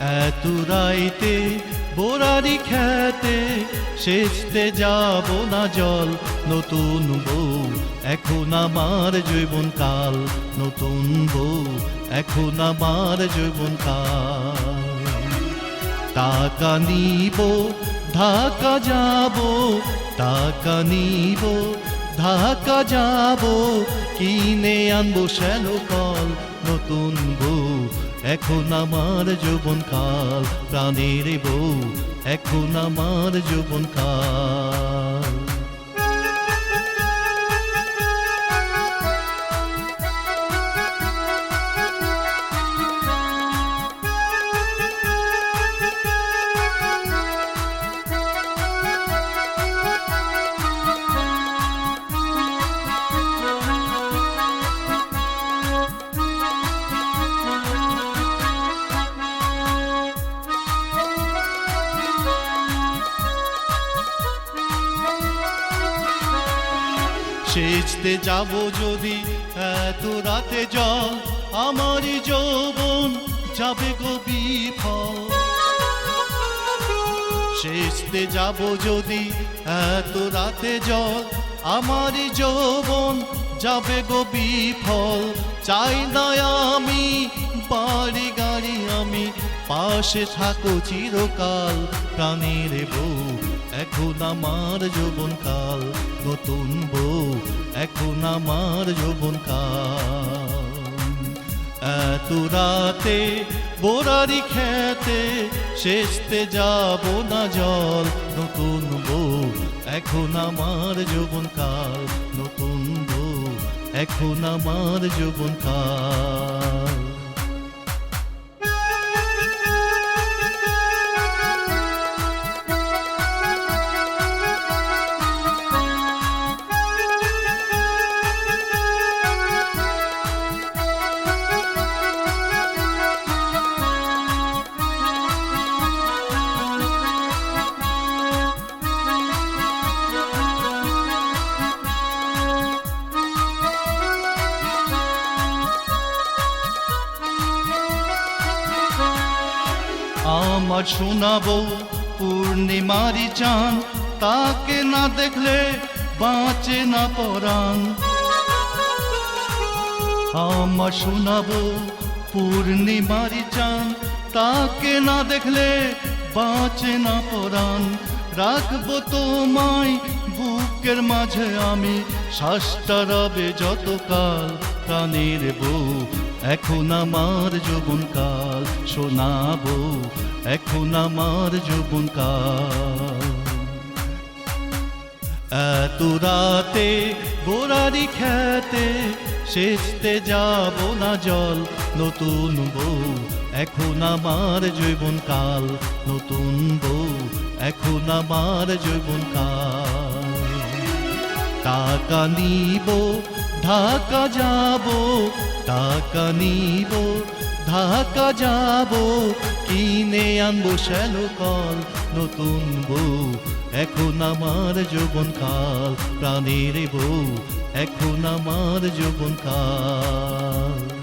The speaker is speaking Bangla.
এতুরাইতে বোরারি খেতে সেচতে যাব না জল। নতুন বউ, এখন আমার জৈবন কাল নতুন বউ, এখন আমার জৈবন কাল টাকা নিব, ঢাকা যাব। টাকা নিব, ঢাকা যাব। কিনে আনব শ্যালো কল নতুন বউ এখন আমার যৌবন কাল প্রাণের বউ এখন আমার যৌবন কাল সেচতে যাব যদি, এত রাতে জল আমারই যৌবন যাবে গো বিফল। সেচতে যাব যদি, এত রাতে জল আমারই যৌবন যাবে গো বিফল। চাই না আমি, বাড়ি গাড়ি আমি, পাশে থাকো চিরকাল প্রাণের বউ। এখন আমার যৌবন কাল নতুন বউ, এখন আমার যৌবন এত রাতে বোরারি খেতে শেষতে যাব না জল, নতুন বউ, এখন আমার যৌবন কাল নতুন বউ, এখন আমার যৌবন কাল আমার শোনাবো পূর্ণিমারি চান, তাকে না দেখলে বাঁচে না পরাণ। আমার শোনাবো পূর্ণিমারি চান, তাকে না দেখলে বাঁচে না পরাণ। রাখব তোমায় বুকের মাঝে আমি, শ্বাসটা রবে যতকাল প্রাণের বউ এখন আমার যৌবন কাল শোনাবো, এখন আমার যৌবন কাল এত রাতে গোড়ারি খেতে, সেচতে যাব না জল, নতুন বউ, এখন আমার জৈবন কাল নতুন বউ, এখন আমার জৈবন কাল টাকা নিব, ঢাকা যাব টাকা নিব, ঢাকা যাব। কিনে আনব শ্যালো কল, নতুন বউ, এখন আমার যৌবন কাল, প্রাণের বউ, এখন আমার যৌবন কাল।